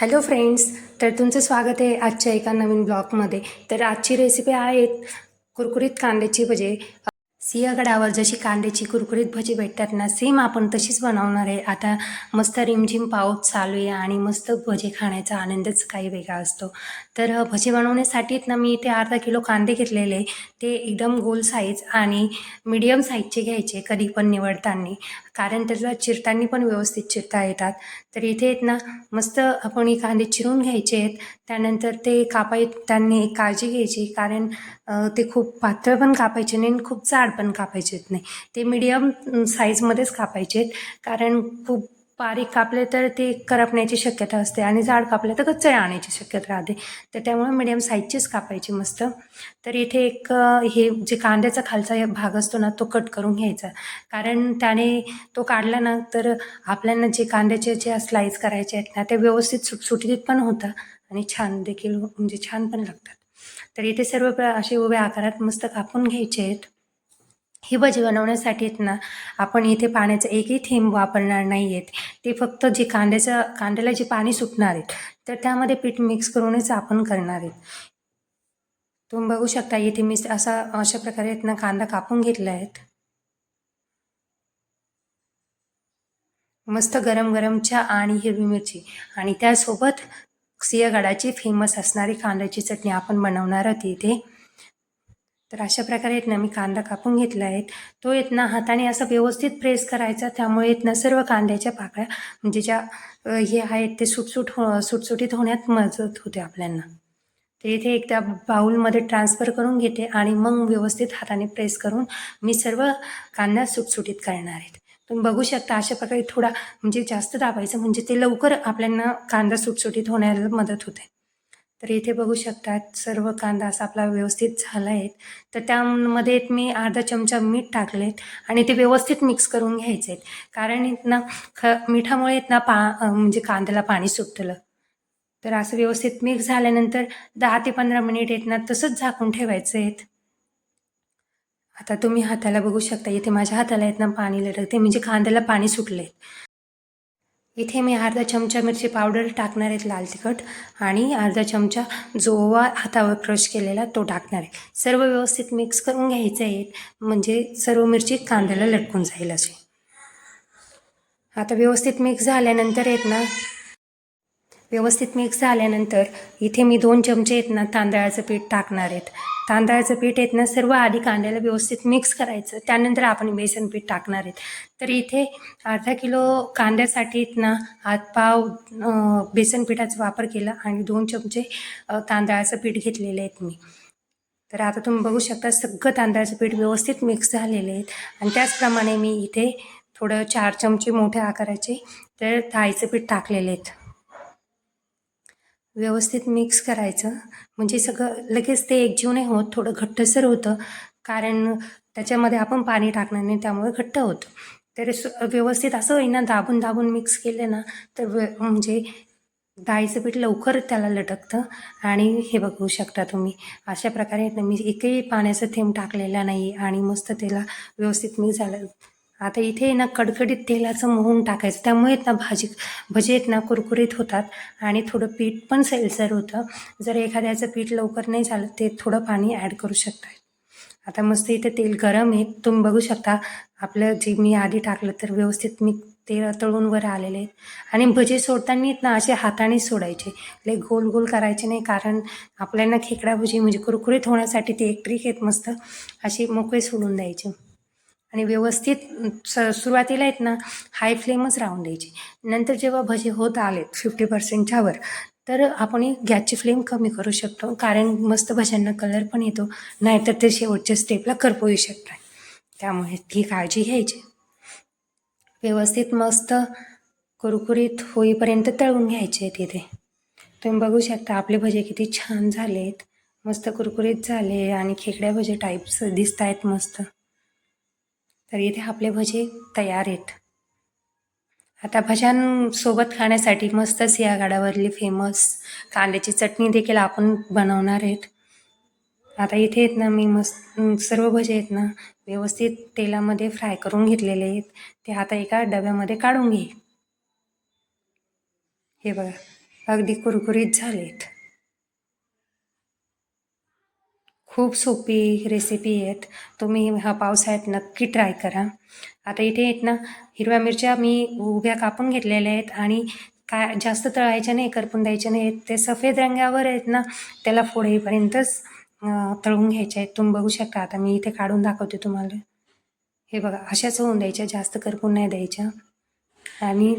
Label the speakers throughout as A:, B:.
A: Hello friends तर तुमचं स्वागत आहे आजच्या एका नवीन ब्लॉगमध्ये तर आजची रेसिपी आहेत कुरकुरीत कांद्याची भजे सिंहगडावर जशी कांद्याची कुरकुरीत भजी भेटतात ना सेम आपण तशीच बनवणार आहे. आता मस्त रिमझिम पाऊस चालू आहे आणि मस्त भजी खाण्याचा आनंदच काही वेगळा असतो. तर भजी बनवण्यासाठीच ना मी इथे अर्धा किलो कांदे घेतलेले ते एकदम गोल साईज आणि मीडियम साईजचे घ्यायचे कधी पण निवडताना. कारण त्याला चिरताना पण व्यवस्थित चिरता येतात. तर इथे आहेत ना मस्त आपण हे कांदे चिरून घ्यायचे आहेत. त्यानंतर ते कापाय त्यांनी काळजी घ्यायची कारण ते खूप पातळ पण कापायचे नाही आणि खूप जाड पण कापायचे नाही. ते मीडियम साईजमध्येच कापायचे आहेत. कारण खूप बारीक कापले तर ते करपण्याची शक्यता असते आणि जाड कापले तर कच्चे राहण्याची शक्यता राहते. तर त्यामुळे मीडियम साईजचीच कापायची मस्त. तर इथे एक हे जे कांद्याचा खालचा भाग असतो ना तो कट करून घ्यायचा. कारण त्याने तो काढला ना तर आपल्याला जे कांद्याचे जे स्लाईस करायचे आहेत ना ते व्यवस्थित सुटसुटीत पण होतं आणि छान देखील म्हणजे छान पण लागतात. तर इथे सर्व असे उभ्या आकारात मस्त कापून घ्यायचे आहेत. ही भजी बनवण्यासाठी आहेत ना आपण इथे पाण्याचं एकही थेंब वापरणार नाही आहेत ते फक्त जे कांद्याचं कांद्याला जे पाणी सुटणार आहेत तर त्यामध्ये पीठ मिक्स करूनच आपण करणार आहेत. तुम्ही बघू शकता इथे मी असा अशा प्रकारे आहेत ना कांदा कापून घेतला आहेत मस्त गरम गरम चहा आणि हिरवी मिरची. आणि त्यासोबत सिंहगडाची फेमस असणारी कांद्याची चटणी आपण बनवणार आहोत इथे. तर अशा प्रकारे आहेत ना मी कांदा कापून घेतला आहे तो येत ना हाताने असं व्यवस्थित प्रेस करायचा त्यामुळे येत ना सर्व कांद्याच्या पाकळ्या म्हणजे ज्या हे आहेत ते सुटसुट हो सुटसुटीत होण्यात मदत होते आपल्यांना. तर इथे एकदा बाऊलमध्ये ट्रान्सफर करून घेते आणि मग व्यवस्थित हाताने प्रेस करून मी सर्व कांदा सुटसुटीत करणार आहेत. तुम्ही बघू शकता अशा प्रकारे थोडा म्हणजे जास्त दाबायचं म्हणजे ते लवकर आपल्याला कांदा सुटसुटीत होण्याला मदत होते. तर इथे बघू शकतात सर्व कांदा असा आपला व्यवस्थित झाला आहे. तर त्यामध्ये मी अर्धा चमचा मीठ टाकलेत आणि ते व्यवस्थित मिक्स करून घ्यायचे आहेत कारण येत ना ख मिठामुळे येत ना पा म्हणजे कांद्याला पाणी सुटलं. तर असं व्यवस्थित मिक्स झाल्यानंतर दहा ते पंधरा मिनिट येत ना तसंच झाकून ठेवायचं आहेत आता तुम्ही हाताला बघू शकता इथे माझ्या हाताला येत ना पाणी लटकते म्हणजे कांद्याला पाणी सुटले इथे मी अर्धा चमचा मिरची पावडर टाकणार आहेत लाल तिखट आणि अर्धा चमचा जो ओवा हातावर क्रश केलेला तो टाकणार आहे. सर्व व्यवस्थित मिक्स करून घ्यायचं आहे. म्हणजे सर्व मिरची कांद्याला लटकून जाईल असे आता व्यवस्थित मिक्स झाल्यानंतर आहेत ना व्यवस्थित मिक्स झाल्यानंतर इथे मी दोन चमचे आहेत ना तांदळाचं पीठ टाकणार आहेत. तांदळाचं पीठ आहेत ना सर्व आधी कांद्याला व्यवस्थित मिक्स करायचं. त्यानंतर आपण बेसन पीठ टाकणार आहेत. तर इथे अर्धा किलो कांद्यासाठी ना हात पाव बेसन पिठाचा वापर केला आणि दोन चमचे तांदळाचं पीठ घेतलेले आहेत मी. तर आता तुम्ही बघू शकता सगळं तांदळाचं पीठ व्यवस्थित मिक्स झालेले आहेत. आणि त्याचप्रमाणे मी इथे थोडं चार चमचे मोठ्या आकाराचे तर थाळीचं पीठ टाकलेले आहेत. व्यवस्थित मिक्स करायचं. म्हणजे सगळं लगेच ते एकजीव नाही होत थोडं घट्टसर होतं. कारण त्याच्यामध्ये आपण पाणी टाकणार नाही त्यामुळे घट्ट होतं. तर स- व्यवस्थित असं होईना ना दाबून दाबून मिक्स केलं ना तर म्हणजे डाळीचं पीठ लवकर त्याला लटकतं. आणि हे बघू शकता तुम्ही अशा प्रकारे मी एकही पाण्याचं थेंब टाकलेला नाही आणि मस्त त्याला व्यवस्थित मिक्स झालं. आता इथे ना कडकडीत तेलाचं मोहून टाकायचं. त्यामुळे ना भाजी भजी आहेत ना कुरकुरीत होतात आणि थोडं पीठ पण सैलसर होतं. जर एखाद्याचं पीठ लवकर नाही झालं ते थोडं पाणी ॲड करू शकता आता मस्त इथे तेल गरम आहे. तुम्ही बघू शकता आपलं जे मी आधी टाकलं तर व्यवस्थित मी तेल तळून वर आलेले आहेत. आणि भजे सोडताना आहेत ना असे हाताने सोडायचे. लय गोल गोल करायचे नाही कारण आपल्याला खेकडा भजी म्हणजे कुरकुरीत होण्यासाठी ते एक ट्रिक आहेत मस्त. अशी मोकळे सोडून द्यायचे. आणि व्यवस्थित स सुरुवातीला आहेत ना हाय फ्लेमच राहून द्यायची. नंतर जेव्हा भजे होत आलेत फिफ्टी पर्सेंटच्या वर तर आपण गॅसची फ्लेम कमी करू शकतो. कारण मस्त भज्यांना कलर पण येतो नाहीतर ते शेवटच्या स्टेपला करपवू शकतात. त्यामुळे ती काळजी घ्यायची. व्यवस्थित मस्त कुरकुरीत होईपर्यंत तळून घ्यायचे तिथे. तुम्ही बघू शकता आपले भजे किती छान झाले आहेत मस्त कुरकुरीत झाले आणि खेकड्या भजे टाईप्स दिसत आहेत मस्त. तर इथे आपले भजे तयार आहेत. आता भज्यांसोबत खाण्यासाठी मस्तच या गाडावरली फेमस कांद्याची चटणी देखील आपण बनवणार आहेत. आता इथे आहेत ना मी मस्त सर्व भजे आहेत ना व्यवस्थित तेलामध्ये फ्राय करून घेतलेले आहेत. ते आता एका डब्यामध्ये काढून घे. हे बघा अगदी कुरकुरीत झालेत. खूप सोपी रेसिपी आहेत. तुम्ही हा पावसाळ्यात नक्की ट्राय करा. आता इथे आहेत ना हिरव्या मिरच्या मी उभ्या कापून घेतलेल्या आहेत आणि काय जास्त तळायच्या नाही करपून द्यायच्या नाही ते सफेद रंगावर आहेत ना त्याला फोडेपर्यंतच तळून घ्यायच्या आहेत. तुम्ही बघू शकता. आता मी इथे काढून दाखवते तुम्हाला. हे बघा अशाच होऊन द्यायच्या जास्त करपून नाही द्यायच्या. आणि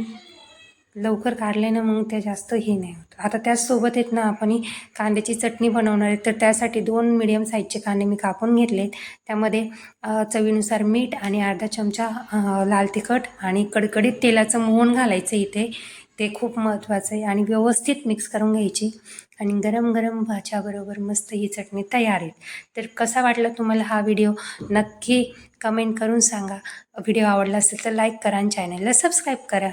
A: लवकर काढले ना मग ते जास्त हे नाही होत. आता त्याचसोबत आहेत ना आपण कांद्याची चटणी बनवणार आहे तर त्यासाठी दोन मिडियम साईजचे कांदे मी कापून घेतलेत. त्यामध्ये चवीनुसार मीठ आणि अर्धा चमचा लाल तिखट आणि कडकडीत तेलाचं मोहन घालायचं इथे. ते खूप महत्त्वाचं आहे आणि व्यवस्थित मिक्स करून घ्यायची. आणि गरम गरम भाच्याबरोबर मस्त ही चटणी तयार आहे. तर कसा वाटला तुम्हाला हा व्हिडिओ नक्की कमेंट करून सांगा. व्हिडिओ आवडला असेल तर लाईक करा आणि चॅनलला सबस्क्राईब करा.